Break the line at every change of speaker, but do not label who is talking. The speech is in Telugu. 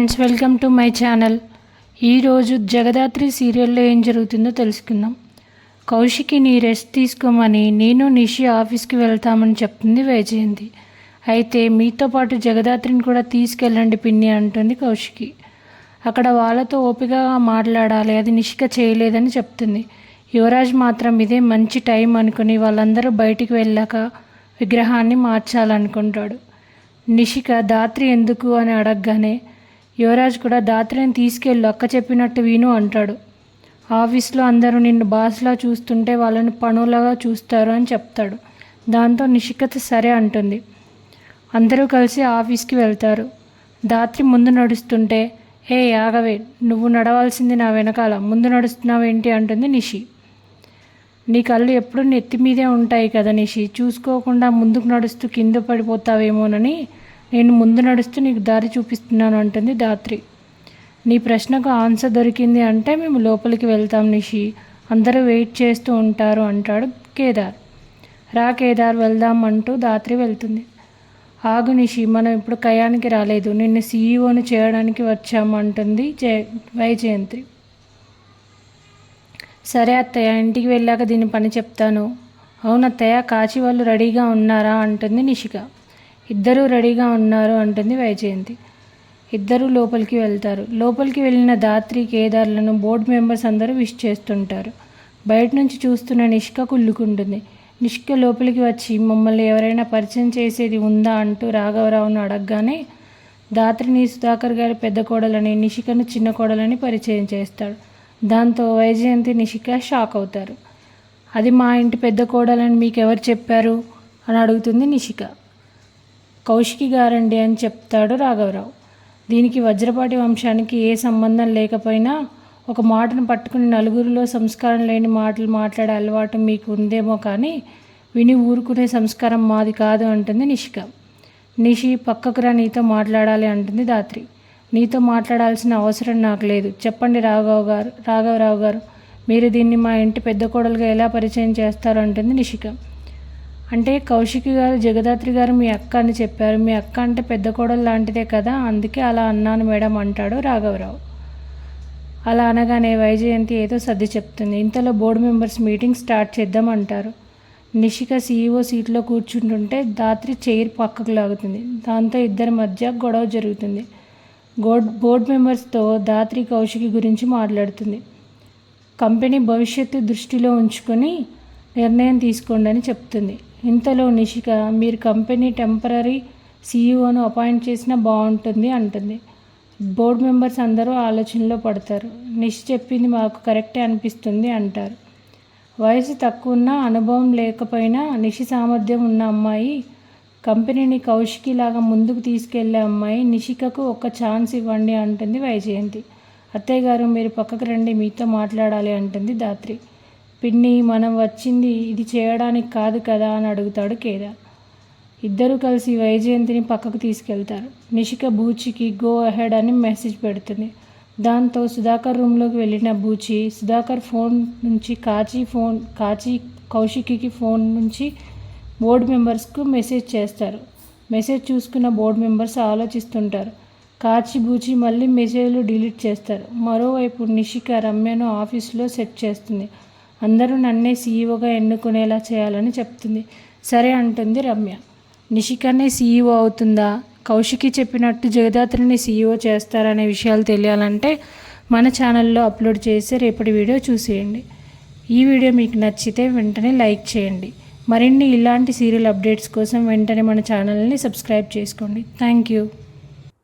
Friends welcome to my channel. ఈరోజు జగదాత్రి సీరియల్లో ఏం జరుగుతుందో తెలుసుకుందాం. కౌశికిని రెస్ట్ తీసుకోమని నేను నిషి ఆఫీస్కి వెళ్తామని చెప్తుంది వైజయంతి. అయితే మీతో పాటు జగదాత్రిని కూడా తీసుకెళ్ళండి పిన్ని అంటుంది కౌశికి. అక్కడ వాళ్ళతో ఓపికగా మాట్లాడాలి అది నిషిక చేయలేదని చెప్తుంది. యువరాజ్ మాత్రం ఇదే మంచి టైం అనుకుని వాళ్ళందరూ బయటికి వెళ్ళాక విగ్రహాన్ని మార్చాలనుకుంటాడు. నిషిక దాత్రి ఎందుకు? అని అడగగానే యువరాజ్ కూడా దాత్రిని తీసుకెళ్ళు అక్క చెప్పినట్టు విను అంటాడు. ఆఫీస్లో అందరూ నిన్ను బాస్లా చూస్తుంటే వాళ్ళని పనులాగా చూస్తారు అని చెప్తాడు. దాంతో నిషికత సరే అంటుంది. అందరూ కలిసి ఆఫీస్కి వెళ్తారు. దాత్రి ముందు నడుస్తుంటే ఏ ఆగవే నువ్వు నడవాల్సింది నా వెనకాల ముందు నడుస్తున్నావేంటి అంటుంది నిషి. నీ కళ్ళు ఎప్పుడు నెత్తి మీదే ఉంటాయి కదా నిషి చూసుకోకుండా ముందుకు నడుస్తూ కింద పడిపోతావేమోనని నేను ముందు నడుస్తూ నీకు దారి చూపిస్తున్నాను అంటుంది దాత్రి నీ ప్రశ్నకు ఆన్సర్ దొరికింది అంటే మేము లోపలికి వెళ్తాం నిషి. అందరూ వెయిట్ చేస్తూ ఉంటారు అంటాడు కేదార్. రా కేదార్ వెళ్దాం అంటూ దాత్రి వెళ్తుంది. ఆగు నిషి మనం ఇప్పుడు కయానికి రాలేదు. నిన్ను సీఈఓని చేయడానికి వచ్చాము అంటుంది జయ వైజయంతి. సరే అత్తయ్య ఇంటికి వెళ్ళాక దీని పని చెప్తాను. అవునత్తయ్య కాచి వాళ్ళు రెడీగా ఉన్నారా? అంటుంది నిషిక. ఇద్దరూ రెడీగా ఉన్నారు అంటుంది వైజయంతి. ఇద్దరూ లోపలికి వెళ్తారు. లోపలికి వెళ్ళిన దాత్రి కేదార్లను బోర్డు మెంబర్స్ అందరూ విష్ చేస్తుంటారు. బయట నుంచి చూస్తున్న నిష్క కుళ్ళుకుంటుంది. నిష్క లోపలికి వచ్చి మమ్మల్ని ఎవరైనా పరిచయం చేసేది ఉందా? అంటూ రాఘవరావును అడగగానే దాత్రిని సుధాకర్ గారి పెద్ద కోడలని నిషికను చిన్న కోడలని పరిచయం చేస్తాడు. దాంతో వైజయంతి నిషిక షాక్ అవుతారు. అది మా ఇంటి పెద్ద కోడలని మీకు ఎవరు చెప్పారు? అని అడుగుతుంది నిషిక. కౌశికి గారండి అని చెప్తాడు రాఘవరావు. దీనికి వజ్రపాటి వంశానికి ఏ సంబంధం లేకపోయినా ఒక మాటను పట్టుకుని నలుగురిలో సంస్కారం లేని మాటలు మాట్లాడే అలవాటు మీకు ఉందేమో కానీ విని ఊరుకునే సంస్కారం మాది కాదు అంటుంది నిషిక. నిషి పక్కకు రా నీతో మాట్లాడాలి అంటుంది దాత్రి నీతో మాట్లాడాల్సిన అవసరం నాకు లేదు. చెప్పండి రాఘవ్ గారు రాఘవరావు గారు మీరు దీన్ని మా ఇంటి పెద్ద కోడలుగా ఎలా పరిచయం చేస్తారు అంటుంది నిషిక. అంటే కౌశికి గారు జగదాత్రి గారు మీ అక్క అని చెప్పారు. మీ అక్క అంటే పెద్ద కోడలు లాంటిదే కదా అందుకే అలా అన్నాను మేడం అంటాడు రాఘవరావు. అలా అనగానే వైజయంతి ఏదో సర్ది చెప్తుంది. ఇంతలో బోర్డు మెంబర్స్ మీటింగ్ స్టార్ట్ చేద్దామంటారు నిషిక సీఈఓ సీట్లో కూర్చుంటుంటే దాత్రి చైర్ పక్కకు లాగుతుంది. దాంతో ఇద్దరి మధ్య గొడవ జరుగుతుంది. గోడ్ బోర్డు మెంబర్స్తో దాత్రి కౌశికి గురించి మాట్లాడుతుంది. కంపెనీ భవిష్యత్తు దృష్టిలో ఉంచుకొని నిర్ణయం తీసుకోండి అని చెప్తుంది. ఇంతలో నిషిక మీరు కంపెనీ టెంపరీ సీఈఓను అపాయింట్ చేసినా బాగుంటుంది అంటుంది. బోర్డు మెంబర్స్ అందరూ ఆలోచనలో పడతారు. నిషి చెప్పింది మాకు కరెక్టే అనిపిస్తుంది అంటారు. వయసు తక్కువున్న అనుభవం లేకపోయినా నిషి సామర్థ్యం ఉన్న అమ్మాయి కంపెనీని కౌశికి లాగా ముందుకు తీసుకెళ్ళే అమ్మాయి నిషికకు ఒక ఛాన్స్ ఇవ్వండి అంటుంది వైజయంతి. అత్తయ్య గారు మీరు పక్కకు రండి మీతో మాట్లాడాలి అంటుంది దాత్రి పిన్ని మనం వచ్చింది ఇది చేయడానికి కాదు కదా అని అడుగుతాడు కేదార్. ఇద్దరు కలిసి వైజయంతిని పక్కకు తీసుకెళ్తారు. నిషిక బూచికి గో అహెడ్ అని మెసేజ్ పెడుతుంది. దాంతో సుధాకర్ రూమ్లోకి వెళ్ళిన బూచి సుధాకర్ ఫోన్ నుంచి కాచి ఫోన్ కాచి కౌశికి ఫోన్ నుంచి బోర్డు మెంబర్స్కు మెసేజ్ చేస్తారు. మెసేజ్ చూసుకున్న బోర్డు మెంబర్స్ ఆలోచిస్తుంటారు. కాచి బూచి మళ్ళీ మెసేజ్లు డిలీట్ చేస్తారు. మరోవైపు నిషిక రమ్యను ఆఫీస్లో సెట్ చేస్తుంది. అందరూ నన్నే సీఈఓగా ఎన్నుకునేలా చేయాలని చెప్తుంది. సరే అంటుంది రమ్య. నిషికనే సీఈఓ అవుతుందా? కౌశికి చెప్పినట్టు జగదాత్రిని సీఈఓ చేస్తారనే విషయాలు తెలియాలంటే మన ఛానల్లో అప్లోడ్ చేసి రేపటి వీడియో చూసేయండి. ఈ వీడియో మీకు నచ్చితే వెంటనే లైక్ చేయండి. మరిన్ని ఇలాంటి సీరియల్ అప్డేట్స్ కోసం వెంటనే మన ఛానల్ని సబ్స్క్రైబ్ చేసుకోండి. Thank you.